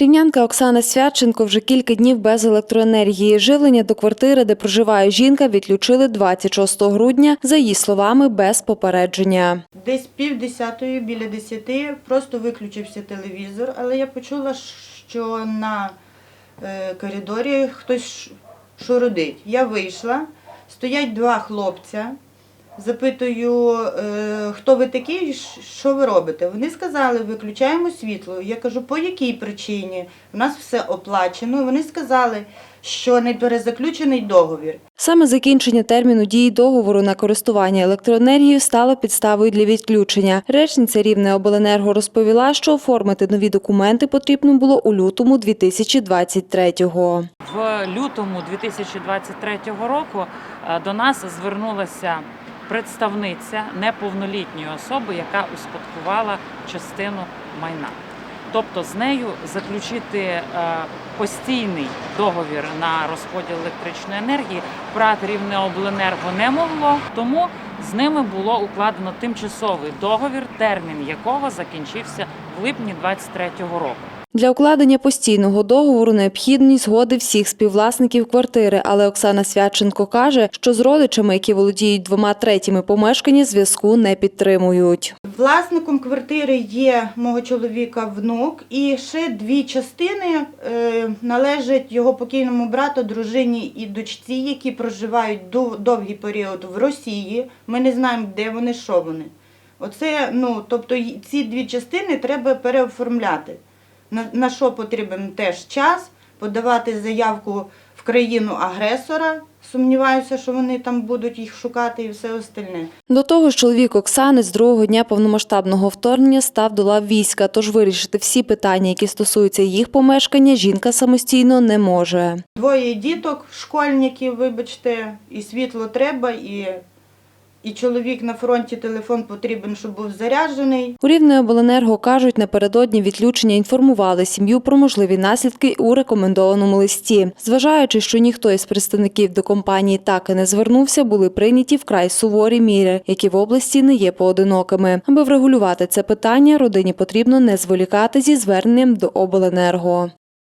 Рівнянка Оксана Святченко вже кілька днів без електроенергії. Живлення до квартири, де проживає жінка, відключили 26 грудня, за її словами, без попередження. Десь пів десятої, біля десяти, просто виключився телевізор, але я почула, що на е, коридорі хтось шурудить. Я вийшла, стоять два хлопця. Запитую, е, хто ви такі, що ви робите? Вони сказали, виключаємо світло. Я кажу, по якій причині? У нас все оплачено. Вони сказали, що не перезаключений договір. Саме закінчення терміну дії договору на користування електроенергією стало підставою для відключення. Речниця Рівне обленерго розповіла, що оформити нові документи потрібно було у лютому 2023-го. В лютому 2023 року е, до нас звернулася представниця неповнолітньої особи, яка успадкувала частину майна. Тобто з нею заключити е, постійний договір на розподіл електричної енергії ПРАТ Рівнеобленерго не могло, тому з ними було укладено тимчасовий договір, термін якого закінчився в липні 2023 року. Для укладення постійного договору необхідні згоди всіх співвласників квартири, але Оксана Святченко каже, що з родичами, які володіють двома третіми помешкання, зв'язку не підтримують. Власником квартири є мого чоловіка внук, і ще дві частини е, належать його покійному брату, дружині і дочці, які проживають дов- довгий період в Росії. Ми не знаємо, де вони, що вони. Оце, ну, тобто ці дві частини треба переоформляти. На, що потрібен теж час, подавати заявку в країну агресора. Сумніваюся, що вони там будуть їх шукати і все остальне. До того ж, чоловік Оксани з другого дня повномасштабного вторгнення став до лав війська, тож вирішити всі питання, які стосуються їх помешкання, жінка самостійно не може. Двоє діток, школьників, вибачте, і світло треба, і, і чоловік на фронті телефон потрібен, щоб був заряджений. У Рівнеобленерго кажуть, напередодні відключення інформували сім'ю про можливі наслідки у рекомендованому листі. Зважаючи, що ніхто із представників до компанії так і не звернувся, були прийняті вкрай суворі міри, які в області не є поодинокими. Аби врегулювати це питання, родині потрібно не зволікати зі зверненням до обленерго.